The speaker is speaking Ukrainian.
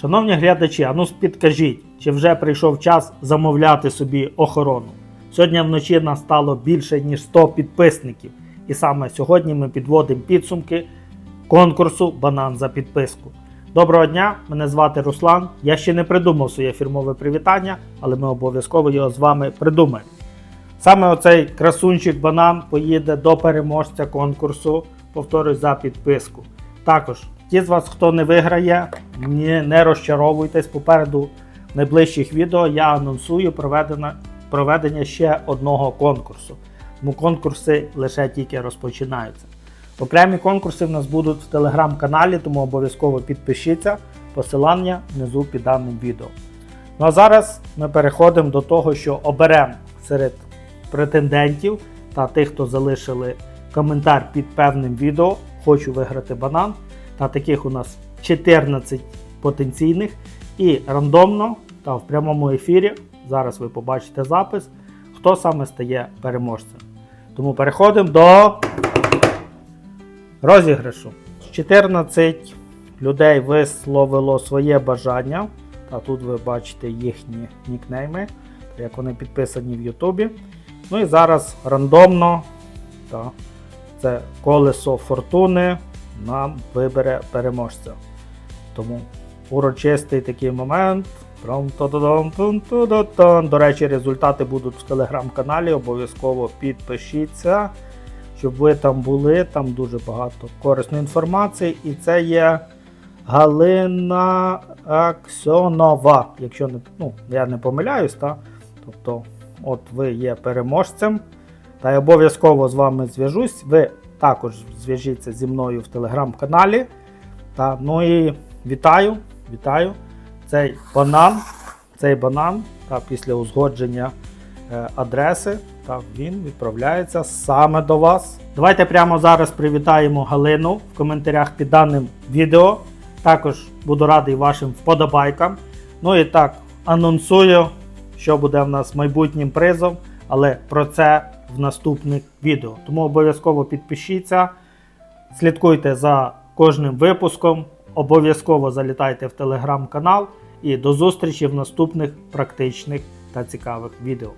Шановні глядачі, а ну підкажіть, чи вже прийшов час замовляти собі охорону? Сьогодні вночі нас стало більше ніж 100 підписників, і саме сьогодні ми підводимо підсумки конкурсу Банан за підписку. Доброго дня, мене звати Руслан. Я ще не придумав своє фірмове привітання, але ми обов'язково його з вами придумаємо. Саме оцей красунчик банан поїде до переможця конкурсу, повторюсь, за підписку. Також ті з вас, хто не виграє, ні, не розчаровуйтесь. Попереду найближчих відео я анонсую проведення, проведення ще одного конкурсу. Тому конкурси лише тільки розпочинаються. Окремі конкурси в нас будуть в телеграм-каналі, тому обов'язково підпишіться. Посилання внизу під даним відео. Ну а зараз ми переходимо до того, що оберемо серед претендентів та тих, хто залишили коментар під певним відео. Хочу виграти банан. Та таких у нас 14 потенційних. І рандомно та в прямому ефірі. Зараз ви побачите запис, хто саме стає переможцем. Тому переходимо до розіграшу. 14 людей висловило своє бажання. Та тут ви бачите їхні нікнейми, як вони підписані в Ютубі. Ну і зараз рандомно та, це колесо фортуни нам вибере переможця. Тому урочистий такий момент. До речі, результати будуть в телеграм-каналі. Обов'язково підпишіться, щоб ви там були. Там дуже багато корисної інформації. І це є Галина Аксьонова. Якщо не, ну, я не помиляюсь, та? тобто, от ви є переможцем. Та я обов'язково з вами зв'яжусь. Ви також зв'яжіться зі мною в телеграм-каналі. Та, ну і вітаю, вітаю. Цей банан, цей банан та після узгодження е, адреси, та він відправляється саме до вас. Давайте прямо зараз привітаємо Галину в коментарях під даним відео. Також буду радий вашим вподобайкам. Ну і так, анонсую, що буде в нас майбутнім призом, але про це в наступних відео. Тому обов'язково підпишіться, слідкуйте за кожним випуском, обов'язково залітайте в телеграм-канал і до зустрічі в наступних практичних та цікавих відео.